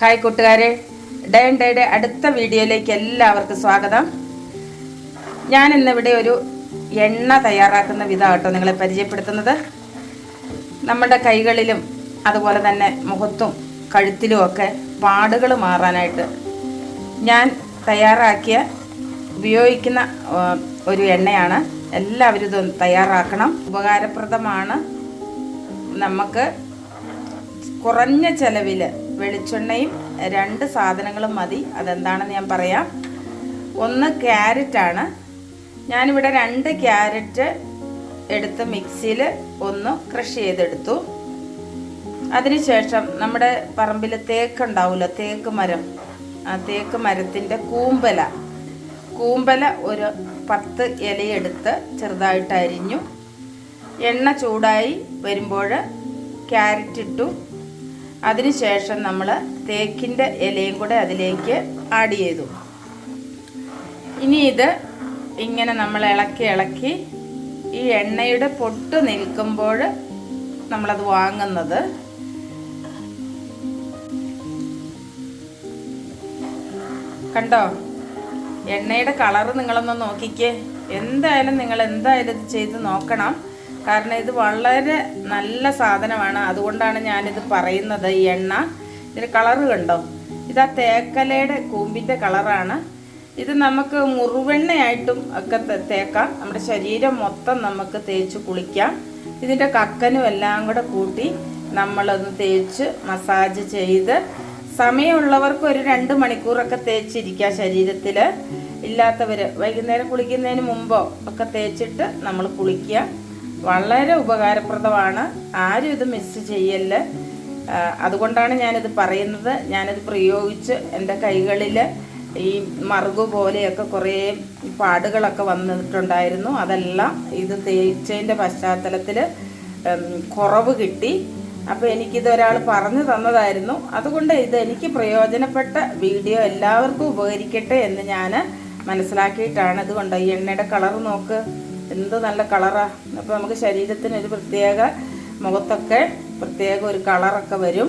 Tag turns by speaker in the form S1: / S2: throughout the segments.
S1: Hi കൂട്ടുകാരെ. Day and ഡേയുടെ അടുത്ത വീഡിയോയിലേക്ക് എല്ലാവർക്കും സ്വാഗതം. ഞാൻ ഇന്നിവിടെ ഒരു എണ്ണ തയ്യാറാക്കുന്ന വിധമാട്ടോ നിങ്ങളെ പരിചയപ്പെടുത്തുന്നത്. നമ്മുടെ കൈകളിലും അതുപോലെ തന്നെ മുഖത്തും കഴുത്തിലും ഒക്കെ പാടുകൾ മാറാനായിട്ട് ഞാൻ തയ്യാറാക്കിയ ഉപയോഗിക്കുന്ന ഒരു എണ്ണയാണ്. എല്ലാവരും ഇത് തയ്യാറാക്കണം. ഉപകാരപ്രദമാണ്. നമുക്ക് കുറഞ്ഞ ചെലവിൽ വെളിച്ചെണ്ണയും രണ്ട് സാധനങ്ങളും മതി. അതെന്താണെന്ന് ഞാൻ പറയാം. ഒന്ന് ക്യാരറ്റാണ്. ഞാനിവിടെ രണ്ട് ക്യാരറ്റ് എടുത്ത് മിക്സിയിൽ ഒന്ന് ക്രഷ് ചെയ്തെടുത്തു. അതിനുശേഷം നമ്മുടെ പറമ്പിൽ തേക്ക് തേക്ക് മരം. ആ തേക്ക് മരത്തിന്റെ കൂമ്പല. കൂമ്പല ഒരു പത്ത് ഇലയെടുത്ത് ചെറുതായിട്ട് അരിഞ്ഞു. എണ്ണ ചൂടായി വരുമ്പോൾ ക്യാരറ്റ് ഇട്ടു അതിനുശേഷം നമ്മൾ തേക്കിന്റെ ഇലയും കൂടെ അതിലേക്ക് ആഡ് ചെയ്തു. ഇനി ഇത് ഇങ്ങനെ നമ്മൾ ഇളക്കി ഇളക്കി ഈ എണ്ണയുടെ പൊട്ട് നിൽക്കുമ്പോൾ നമ്മളത് വാങ്ങുന്നത്. കണ്ടോ? എണ്ണയുടെ കളറ് നിങ്ങളൊന്ന് നോക്കിക്കേ. എന്തായാലും നിങ്ങൾ എന്തായാലും ഇത് ചെയ്ത് നോക്കണം. കാരണം ഇത് വളരെ നല്ല സാധനമാണ്. അതുകൊണ്ടാണ് ഞാനിത് പറയുന്നത് ഈ എണ്ണ. ഇതിന് കളറ് കണ്ടോ? ഇത് ആ തേക്കലയുടെ കൂമ്പിന്റെ കളറാണ് ഇത് നമുക്ക് മുറിവെണ്ണയായിട്ടും ഒക്കെ തേക്കാം. നമ്മുടെ ശരീരം മൊത്തം നമുക്ക് തേച്ച് കുളിക്കാം. ഇതിന്റെ കക്കനും എല്ലാം കൂടെ കൂട്ടി നമ്മളൊന്ന് തേച്ച് മസാജ് ചെയ്ത് സമയമുള്ളവർക്ക് ഒരു രണ്ട് മണിക്കൂറൊക്കെ തേച്ചിരിക്കാം ശരീരത്തിൽ ഇല്ലാത്തവർ വൈകുന്നേരം കുളിക്കുന്നതിന് മുമ്പോ ഒക്കെ തേച്ചിട്ട് നമ്മൾ കുളിക്കുക. വളരെ ഉപകാരപ്രദമാണ്. ആരും ഇത് മിസ് ചെയ്യല്ല. അതുകൊണ്ടാണ് ഞാനിത് പറയുന്നത്. ഞാനിത് പ്രയോഗിച്ച് എന്റെ കൈകളിൽ ഈ മറുകു പോലെയൊക്കെ കുറേ പാടുകളൊക്കെ വന്നിട്ടുണ്ടായിരുന്നു. അതെല്ലാം ഇത് തേച്ചതിന്റെ പശ്ചാത്തലത്തിൽ കുറവ് കിട്ടി. അപ്പോൾ എനിക്കിത് ഒരാൾ പറഞ്ഞു തന്നതായിരുന്നു. അതുകൊണ്ട് ഇത് എനിക്ക് പ്രയോജനപ്പെട്ട വീഡിയോ എല്ലാവർക്കും ഉപകരിക്കട്ടെ എന്ന് ഞാൻ മനസ്സിലാക്കിയിട്ടാണ്. അതുകൊണ്ട് ഈ എണ്ണയുടെ കളർ നോക്ക്. എന്ത് നല്ല കളറാണ് അപ്പോൾ നമുക്ക് ശരീരത്തിന് ഒരു പ്രത്യേക മുഖത്തൊക്കെ പ്രത്യേക ഒരു കളറൊക്കെ വരും.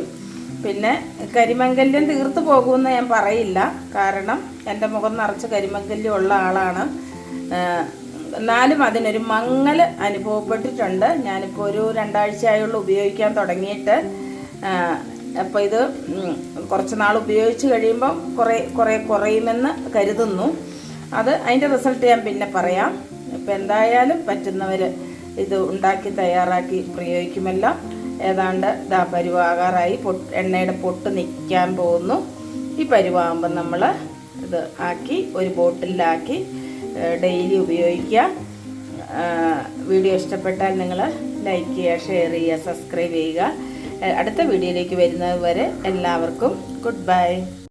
S1: പിന്നെ കരിമങ്കല്യം തീർത്തു പോകുമെന്ന് ഞാൻ പറയില്ല. കാരണം എന്റെ മുഖം നിറച്ച് കരിമങ്കല്യം ഉള്ള ആളാണ്. എന്നാലും അതിനൊരു മങ്ങൽ അനുഭവപ്പെട്ടിട്ടുണ്ട്. ഞാനിപ്പോൾ ഒരു രണ്ടാഴ്ചയായുള്ള ഉപയോഗിക്കാൻ തുടങ്ങിയിട്ട്. അപ്പോൾ ഇത് കുറച്ച് നാൾ ഉപയോഗിച്ച് കഴിയുമ്പം കുറേ കുറേ കുറയുമെന്ന് കരുതുന്നു. അത് അതിന്റെ റിസൾട്ട് ഞാൻ പിന്നെ പറയാം. ഇപ്പം എന്തായാലും പറ്റുന്നവർ ഇത് ഉണ്ടാക്കി തയ്യാറാക്കി പ്രയോഗിക്കുമല്ലോ. ഏതാണ്ട് ഇതാ പരുവാകാറായി പൊട്ട് എണ്ണയുടെ പൊട്ട് നിൽക്കാൻ പോകുന്നു. ഈ പരുവാകുമ്പം നമ്മൾ ഇത് ആക്കി ഒരു ബോട്ടിലാക്കി ഡെയിലി ഉപയോഗിക്കുക. വീഡിയോ ഇഷ്ടപ്പെട്ടാൽ നിങ്ങൾ ലൈക്ക് ചെയ്യുക ഷെയർ ചെയ്യുക സബ്സ്ക്രൈബ് ചെയ്യുക. അടുത്ത വീഡിയോയിലേക്ക് വരുന്നത് വരെ എല്ലാവർക്കും ഗുഡ് ബൈ.